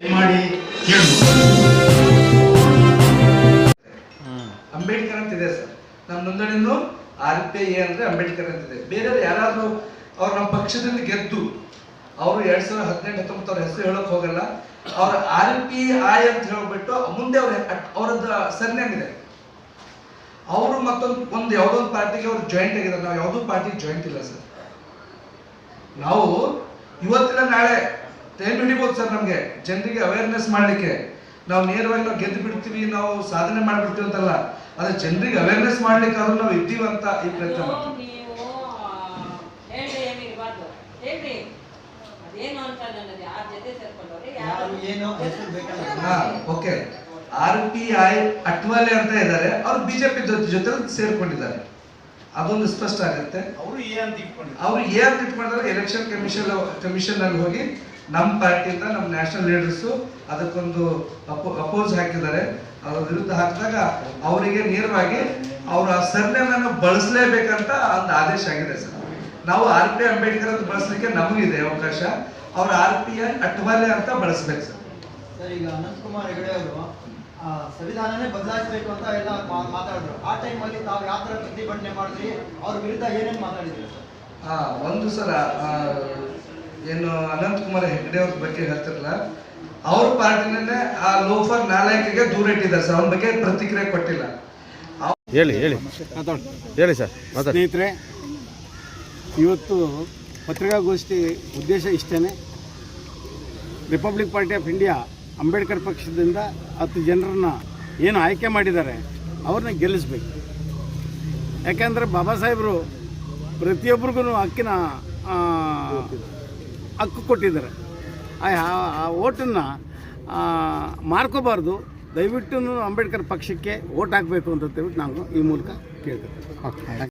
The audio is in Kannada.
ಮಾಡಿ ಅಂಬೇಡ್ಕರ್ ಅಂತ ಇದೆ ಸರ್. ನಮ್ಮ ನೋಂದಣಿನೂ ಆರ್ ಪಿ ಐ ಅಂದ್ರೆ ಅಂಬೇಡ್ಕರ್ ಅಂತ ಇದೆ ಬೇರೆ ಯಾರಾದ್ರೂ ಅವ್ರು ನಮ್ಮ ಪಕ್ಷದಿಂದ ಗೆದ್ದು ಅವರು ಎರಡ್ ಸಾವಿರದ ಹದಿನೆಂಟು ಹತ್ತೊಂಬತ್ತು ಅವ್ರ ಹೆಸರು ಹೇಳಕ್ ಹೋಗಲ್ಲ. ಅವ್ರ ಆರ್ ಪಿ ಐ ಅಂತ ಹೇಳ್ಬಿಟ್ಟು ಮುಂದೆ ಅವ್ರ ಅವ್ರದ್ದು ಸರ್ನೇಮ್ ಇದೆ ಅವರು ಮತ್ತೊಂದು ಒಂದು ಯಾವ್ದೊಂದು ಪಾರ್ಟಿಗೆ ಅವ್ರು ಜಾಯಿಂಟ್ ಆಗಿದ್ದಾರೆ. ನಾವು ಯಾವುದೋ ಪಾರ್ಟಿ ಜಾಯಿಂಟ್ ಇಲ್ಲ ಸರ್. ನಾವು ಇವತ್ತಿನ ನಾಳೆ ಟೈಮ್ ಹಿಡಿಬೋದು ಸರ್ ನಮಗೆ. ಜನರಿಗೆ ಅವೇರ್ನೆಸ್ ಮಾಡಲಿಕ್ಕೆ. ನಾವು ನೇರವಾಗಿ ನಾವು ಗೆದ್ದು ಬಿಡ್ತೀವಿ ನಾವು ಸಾಧನೆ ಮಾಡ್ಬಿಡ್ತೀವಿ ಅಂತಲ್ಲ. ಅದೇ ಜನರಿಗೆ ಅವೇರ್ನೆಸ್ ಮಾಡ್ಲಿಕ್ಕೆ ಆದ್ರೂ ನಾವು ಇದ್ದೀವಿ ಅಂತ ಈ ಪ್ರಯತ್ನ ಮಾಡ್ತೀವಿ. ನೀವು ಹೇಳ್ರಿ ಏನಿರ್ಬಾರ್ದು ಹೇಳ್ರಿ. ಅದೇನು ಅಂತ ನನಗೆ ಯಾರ ಜೊತೆ ಸೇರ್ಕೊಂಡವ್ರೆ ಯಾರು? ಏನು ಹೆಸರು ಬೇಕಲ್ಲ. ಹಾ okay. R P I Athawale ಅಂತ ಇದ್ದಾರೆ. ಅವ್ರು ಬಿಜೆಪಿ ಜೊತೆ ಸೇರ್ಕೊಂಡಿದ್ದಾರೆ. ಅದೊಂದು ಸ್ಪಷ್ಟ ಆಗುತ್ತೆ. ಅವರು ಏ ಅಂತ ಇಟ್ಕೊಂಡಿದ್ದಾರೆ. ಅವ್ರು ಏನ್ ಇಟ್ಕೊಂಡಿದ್ದಾರೆ. ಎಲೆಕ್ಷನ್ ಕಮಿಷನ್ ಕಮಿಷನ್ ಅಲ್ಲಿ ಹೋಗಿ ನಮ್ಮ ಪಾರ್ಟಿಯಿಂದ ನಮ್ಮ ನ್ಯಾಷನಲ್ ಲೀಡರ್ಸು ಅದಕ್ಕೊಂದು ಅಪೋಸ್ ಹಾಕಿದ್ದಾರೆ. ಅದ್ರ ವಿರುದ್ಧ ಹಾಕಿದಾಗ ಅವರಿಗೆ ನೇರವಾಗಿ ಅವರ ಆ ಅನ್ನು ಬಳಸಲೇಬೇಕಂತ ಒಂದು ಆದೇಶ ಆಗಿದೆ ಸರ್. ನಾವು ಆರ್ ಪಿ ಅಂಬೇಡ್ಕರ್ ಅಂತ ಬಳಸಲಿಕ್ಕೆ ನಮಗಿದೆ ಅವಕಾಶ. ಅವ್ರ ಆರ್ ಪಿ ಐ ಅಟ್ವಾಲೆ ಅಂತ ಬಳಸ್ಬೇಕು ಸರ್. ಸರ್ ಈಗ ಅನಂತಕುಮಾರ್ ಹೆಗಡೆ ಅವರು ಸಂವಿಧಾನನೇ ಬದಲಾಯಿಸಬೇಕು ಅಂತ ಎಲ್ಲ ಮಾತಾಡಿದ್ರು. ಆ ಟೈಮಲ್ಲಿ ತಾವು ಯಾವ ಥರ ಪ್ರತಿಭಟನೆ ಮಾಡಿದ್ರಿ? ಅವ್ರ ವಿರುದ್ಧ ಏನೇನು ಮಾತಾಡಿದ್ರಿ ಸರ್? ಒಂದು ಸಲ ಏನು ಅನಂತ್ ಕುಮಾರ್ ಹೆಗ್ಡೆ ಅವ್ರ ಬಗ್ಗೆ ಹೇಳ್ತಿರಲ್ಲ ಅವ್ರ ಪಾರ್ಟಿನೇ ಆ ಲೋಫರ್ ನಾಲಾಯಕಿಗೆ ದೂರ ಇಟ್ಟಿದ್ದಾರೆ ಸರ್. ಅವನ ಬಗ್ಗೆ ಪ್ರತಿಕ್ರಿಯೆ ಕೊಟ್ಟಿಲ್ಲ. ಹೇಳಿ ಹೇಳಿ. ಹೇಳಿ ಸರ್ ಸ್ನೇಹಿತರೆ ಇವತ್ತು ಪತ್ರಿಕಾಗೋಷ್ಠಿ ಉದ್ದೇಶ ಇಷ್ಟೇ Republic Party of India Ambedkar ಪಕ್ಷದಿಂದ ಹತ್ತು ಜನರನ್ನ ಏನು ಆಯ್ಕೆ ಮಾಡಿದ್ದಾರೆ ಅವ್ರನ್ನ ಗೆಲ್ಲಿಸ್ಬೇಕು. ಯಾಕೆಂದರೆ ಬಾಬಾ ಸಾಹೇಬರು ಪ್ರತಿಯೊಬ್ಬರಿಗೂ ಹಕ್ಕಿನ ಹಕ್ಕು ಕೊಟ್ಟಿದ್ದಾರೆ. ಆ ಓಟನ್ನು ಮಾರ್ಕೋಬಾರ್ದು. ದಯವಿಟ್ಟು ಅಂಬೇಡ್ಕರ್ ಪಕ್ಷಕ್ಕೆ ಓಟ್ ಹಾಕಬೇಕು ಅಂತ ಹೇಳ್ಬಿಟ್ಟು ನಾವು ಈ ಮೂಲಕ ಕೇಳ್ತೇವೆ